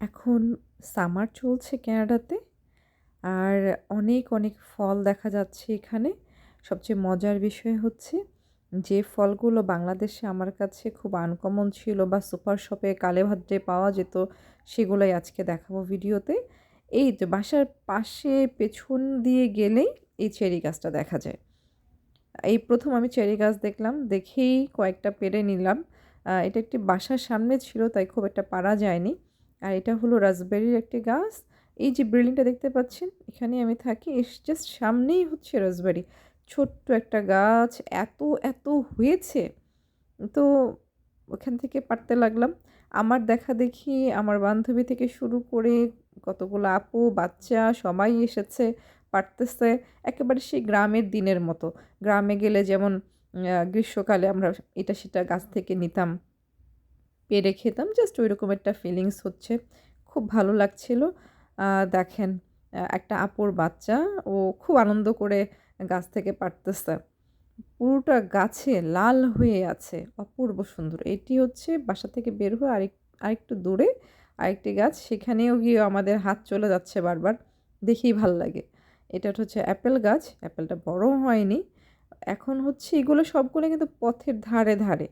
এখন সামার চলছে ক্যানাডাতে আর অনেক অনেক ফল দেখা যাচ্ছে এখানে। সবচেয়ে মজার বিষয় হচ্ছে যে ফলগুলো বাংলাদেশে আমার কাছে খুব আনকমন ছিল বা সুপার শপে কালে ভাদ্রে পাওয়া যেত, সেগুলোই আজকে দেখাবো ভিডিওতে। এই যে বাসার পাশে পেছন দিয়ে গেলেই এই চেরি গাছটা দেখা যায়। এই প্রথম আমি চেরি গাছ দেখলাম, দেখেই কয়েকটা পেরে নিলাম। এটা একটি বাসার সামনে ছিল, তাই খুব একটা পারা যায়নি। আর এটা হলো রাসবেরির একটি গাছ। এই যে বিল্ডিংটা দেখতে পাচ্ছেন, এখানে আমি থাকি জাস্ট সামনেই হচ্ছে রাসবেরি। ছোট্ট একটা গাছ, এত এত হয়েছে। তো ওখান থেকে পারতে লাগলাম। আমার দেখা দেখি আমার বান্ধবী থেকে শুরু করে কতগুলো আপু, বাচ্চা সবাই এসেছে, পারতেছে একেবারে সেই গ্রামের দিনের মতো। গ্রামে গেলে যেমন গ্রীষ্মকালে আমরা এটা সেটা গাছ থেকে নিতাম। পেরে খেতাম জাস্ট ওই রকম একটা ফিলিংস হচ্ছে। খুব ভালো লাগছিল। দেখেন একটা আপুর বাচ্চা, ও খুব আনন্দ করে গাছ থেকে পারতেছে। পুরোটা গাছে লাল হয়ে আছে, অপূর্ব সুন্দর। এটি হচ্ছে বাসা থেকে বের হয়ে আরেক, আরেকটু দূরে আরেকটি গাছ, সেখানেও গিয়ে আমাদের হাত চলে যাচ্ছে বারবার। দেখেই ভালো লাগে। এটা হচ্ছে অ্যাপেল গাছ, অ্যাপেলটা বড় হয়নি। এখন হচ্ছে এগুলো সবগুলো কিন্তু পথের ধারে ধারে।